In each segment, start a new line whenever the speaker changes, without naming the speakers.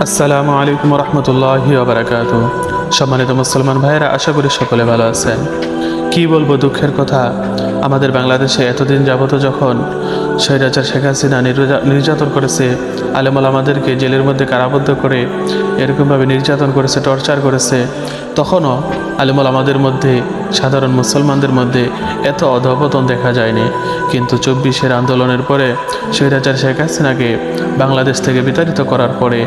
আসসালামু আলাইকুম রহমতুল্লাহ আবরাকাত সম্মানিত মুসলমান ভাইয়েরা, আশা করি সকলে ভালো আছেন। কি বলব দুঃখের কথা, আমাদের বাংলাদেশে এতদিন যাবত যখন স্বৈরাচার শেখ হাসিনা নির্যা- নির্যাতন করেছে আলেমল আমাদেরকে জেলের মধ্যে কারাবদ্ধ করে এরকমভাবে নির্যাতন করেছে, টর্চার করেছে, তখনও আলেমল আমাদের মধ্যে, সাধারণ মুসলমানদের মধ্যে এত অধপতন দেখা যায়নি। কিন্তু চব্বিশের আন্দোলনের পরে স্বৈরাচার শেখ হাসিনাকে বাংলাদেশ থেকে বিতাড়িত করার পরে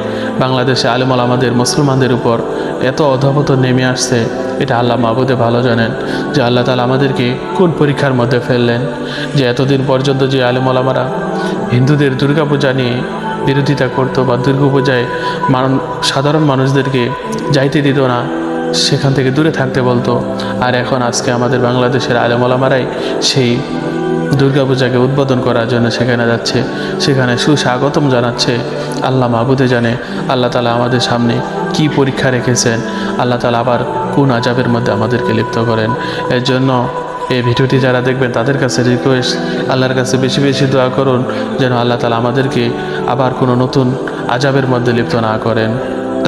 বাংলাদেশে আলেমল আমাদের মুসলমানদের উপর এত অধপতন নেমে আসছে, এটা আল্লাহ মাহবুদে ভালো জানেন যে আল্লাহ তালা আমাদেরকে কোন পরীক্ষার মধ্যে ফেললেন। যে এতদিন পর্যন্ত যে আলেমল আমারা হিন্দুদের দুর্গাপূজা নিয়ে বিরোধিতা করতো বা দুর্গাপূজায় সাধারণ মানুষদেরকে যাইতে দিত না সেখান থেকে দূরে থাকতে বলতো। আর এখন আজকে আমাদের বাংলাদেশের আলেমলামারাই সেই দুর্গাপূজাকে উদ্বোধন করার জন্য সেখানে যাচ্ছে। সেখানে সুস্বাগতম জানাচ্ছে। আল্লাহ মাহবুদে জানে আল্লাহ তালা আমাদের সামনে কি পরীক্ষা রেখেছেন। আল্লাহ তালা আবার কোন আজাবের মধ্যে আমাদেরকে লিপ্ত করেন। এর জন্য এই ভিডিওটি যারা দেখবেন, তাদের কাছে রিকোয়েস্ট আল্লাহর কাছে বেশি বেশি দোয়া করুন যেন আল্লাহ তালা আমাদেরকে আবার কোনো নতুন আজাবের মধ্যে লিপ্ত না করেন।